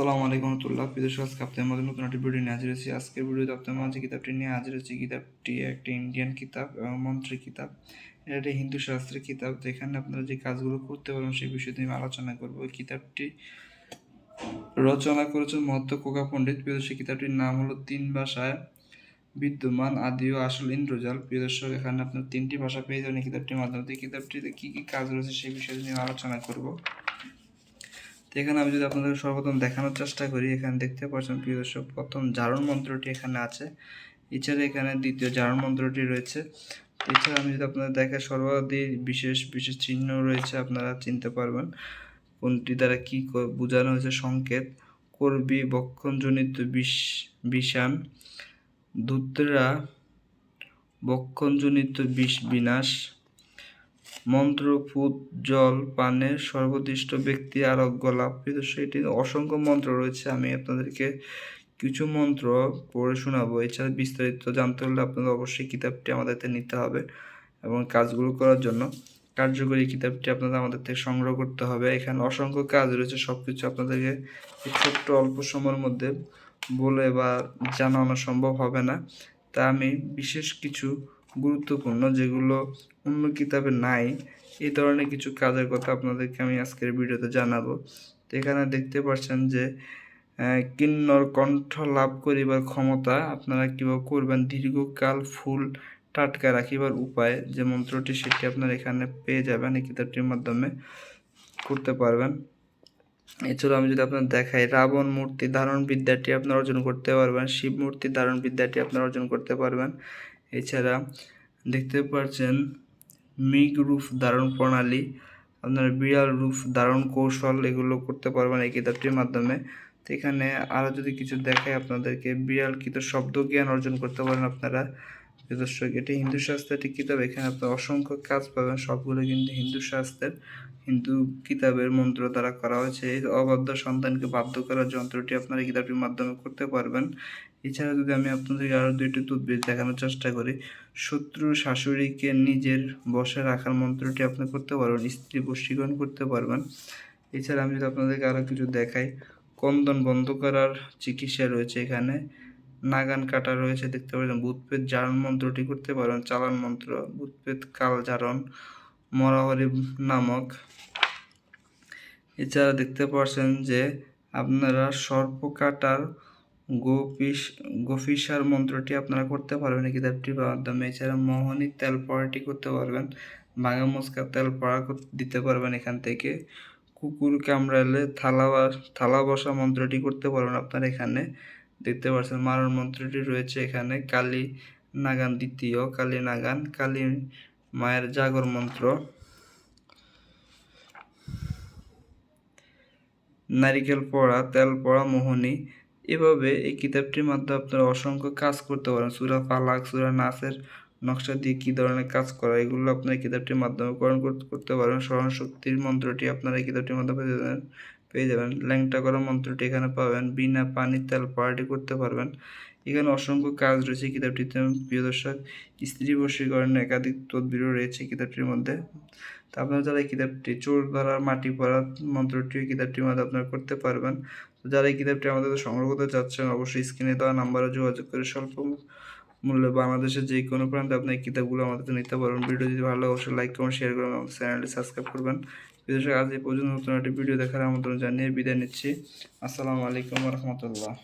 আসসালামু আলাইকুম রহমতুল্লাহ। প্রিয় আজকে আপনাদের মধ্যে নতুন একটি ভিডিও নিয়ে হাজির হয়েছি। আজকের ভিডিওতে আপনাদের মাঝে কিতাবটি নিয়ে হাজির হয়েছি। কিতাবটি একটি ইন্ডিয়ান কিতাব এবং মন্ত্রী কিতাব। এটা একটি হিন্দু শাস্ত্রের কিতাব। যেখানে আপনারা যে কাজগুলো করতে পারবেন, সেই বিষয়ে আমি আলোচনা করব। ওই কিতাবটি রচনা করেছেন মহত্ত কোকা পণ্ডিত। প্রিয় দর্শক কিতাবটির নাম হলো তিন ভাষায় বিদ্যমান, আদি ও আসল ইন্দ্রজাল। প্রিয় দর্শক, এখানে আপনার তিনটি ভাষা পেয়ে যাবেন এই কিতাবটির মাধ্যমে। কিতাবটিতে কী কী কাজ রয়েছে, সেই বিষয়ে নিয়ে আলোচনা করব। এখানে আমি যদি আপনাদের সর্বপ্রথম দেখানোর চেষ্টা করি, এখানে দেখতে পাচ্ছেন প্রিয় দর্শক, প্রথম জারণ মন্ত্রটি এখানে আছে। এছাড়া এখানে দ্বিতীয় জারণ মন্ত্রটি রয়েছে। এছাড়া আমি যদি আপনাদের দেখে সর্বাধিক বিশেষ বিশেষ চিহ্ন রয়েছে, আপনারা চিনতে পারবেন কোনটি দ্বারা কী ক- বোঝানো হয়েছে সংকেত। করবি, বক্ষণজনিত বিষ বিষাণ ধূতরা, বক্ষণজনিত বিষ, বিনাশ। মন্ত্র ফুত জল পানে সর্বদিষ্ট ব্যক্তি আরোগ্য লাভ। কিন্তু সেটি অসংখ্য মন্ত্র রয়েছে। আমি আপনাদেরকে কিছু মন্ত্র পড়ে শোনাবো। এছাড়া বিস্তারিত জানতে হলে আপনাদের অবশ্যই কিতাবটি আমাদেরকে নিতে হবে এবং কাজগুলো করার জন্য কার্যকরী কিতাবটি আপনাদের আমাদের থেকে সংগ্রহ করতে হবে। এখানে অসংখ্য কাজ রয়েছে। সব কিছু আপনাদেরকে ছোট্ট অল্প সময়ের মধ্যে বলে বা জানানো সম্ভব হবে না। তা আমি বিশেষ কিছু গুরুত্বপূর্ণ, যেগুলো অন্য কিতাবে নাই। এই ধরনের কিছু কাজের কথা আপনাদেরকে আমি আজকের ভিডিওতে জানাব। তো এখানে দেখতে পাচ্ছেন যে কিন্নর কণ্ঠ লাভ করিবার ক্ষমতা আপনারা কীভাবে করবেন? দীর্ঘকাল ফুল টাটকা রাখিবার উপায় যে মন্ত্রটি সেটি আপনারা এখানে পেয়ে যাবেন। এই কিতাবটির মাধ্যমে করতে পারবেন। এছাড়াও আমি যদি আপনার দেখাই, রাবণ মূর্তি ধারণ বিদ্যাটি আপনারা অর্জন করতে পারবেন, শিব মূর্তি ধারণ বিদ্যাটি আপনারা অর্জন করতে পারবেন। এছাড়া দেখতে পাচ্ছেন মিগ রুফ ধারণ প্রণালী, আপনার বিড়াল রুফ ধারণ কৌশল, এগুলো করতে পারবেন এই কিতাবটির মাধ্যমে। তো এখানে আরও যদি কিছু দেখায় আপনাদেরকে, বিড়াল কিন্তু শব্দ জ্ঞান অর্জন করতে পারেন আপনারা। দর্শক এটি হিন্দু শাস্ত্রের একটি কিতাব। এখানে আপনি অসংখ্য কাজ পাবেন। সবগুলো কিন্তু হিন্দু শাস্ত্রের, হিন্দু কিতাবের মন্ত্র দ্বারা করা হয়েছে। এই অবাধ্য সন্তানকে বাধ্য করার যন্ত্রটি আপনারা কিতাবটির মাধ্যমে করতে পারবেন। এছাড়া যদি আমি আপনাদেরকে আরও দুইটি তদবির দেখানোর চেষ্টা করি, শত্রু শাশুড়িকে নিজের বসে রাখার মন্ত্রটি আপনি করতে পারবেন, স্ত্রী বশীকরণ করতে পারবেন। এছাড়া আমি যদি আপনাদেরকে আরও কিছু দেখাই, কন্দন বন্ধ করার চিকিৎসা রয়েছে এখানে। নাগান কাটা রয়েছে, দেখতে পাচ্ছেন ভূতপেত জারণ মন্ত্রটি করতে পারেন, চালান মন্ত্র ভূতপেত কাল জারণ, মরাহরি নামক। এছাড়া দেখতে পাচ্ছেন যে আপনারা সর্প কাটার গোপিস, গোফিসার মন্ত্রটি আপনারা করতে পারবেন, এই কিতাবটির মাধ্যমে। এছাড়া মোহনী তেল পড়াটি করতে পারবেন, ভাঙা মুসকা তেল পড়া দিতে পারবেন এখান থেকে। কুকুর কামড়ালে থালা থালা বসা মন্ত্রটি করতে পারবেন আপনারা এখানে। দেখতে পাচ্ছেন মারণ মন্ত্রটি রয়েছে এখানে, কালী নাগান দ্বিতীয়, কালী নাগান, কালী মায়ের জাগর মন্ত্র। নারিকেল পড়া, তেল পড়া, মোহনী, এভাবে এই কিতাবটির মাধ্যমে আপনারা অসংখ্য কাজ করতে পারেন। সুরা ফালাক, সুরা নাসের নকশা দিয়ে কী ধরনের কাজ করা, এগুলো আপনার কিতাবটির মাধ্যমে করণ করতে করতে পারেন। স্মরণ শক্তির মন্ত্রটি আপনারা এই কিতাবটির মাধ্যমে পেয়ে যাবেন। ল্যাংটা করা মন্ত্রটি এখানে পাবেন। বিনা পানি তেল পড়াটি করতে পারবেন। এখানে অসংখ্য কাজ রয়েছে কিতাবটিতে। প্রিয় দর্শক, স্ত্রী বশীকরণের একাধিক তদবিরও রয়েছে কিতাবটির মধ্যে। তো আপনারা যারা এই কিতাবটি চোর ধরার মাটি পড়ার মন্ত্রটি কিতাবটির মধ্যে আপনারা করতে পারবেন। তো যারা এই কিতাবটি আমাদের সংগ্রহ করতে চাচ্ছেন, অবশ্যই স্ক্রিনে দেওয়া নাম্বারে যোগাযোগ করে স্বল্প মূল্যে বাংলাদেশের যে কোনো প্রান্তে আপনি এই কিতাবগুলো আমাদের নিতে পারবেন। ভিডিও যদি ভালো অবশ্যই লাইক কমেন্ট শেয়ার করবেন আমাদের চ্যানেলটি সাবস্ক্রাইব করবেন। বিদেশে আজ এই পর্যন্ত নতুন একটি ভিডিও দেখার আমন্ত্রণ জানিয়ে বিদায় নিচ্ছি। আসসালামু আলাইকুম রহমতুল্লাহ।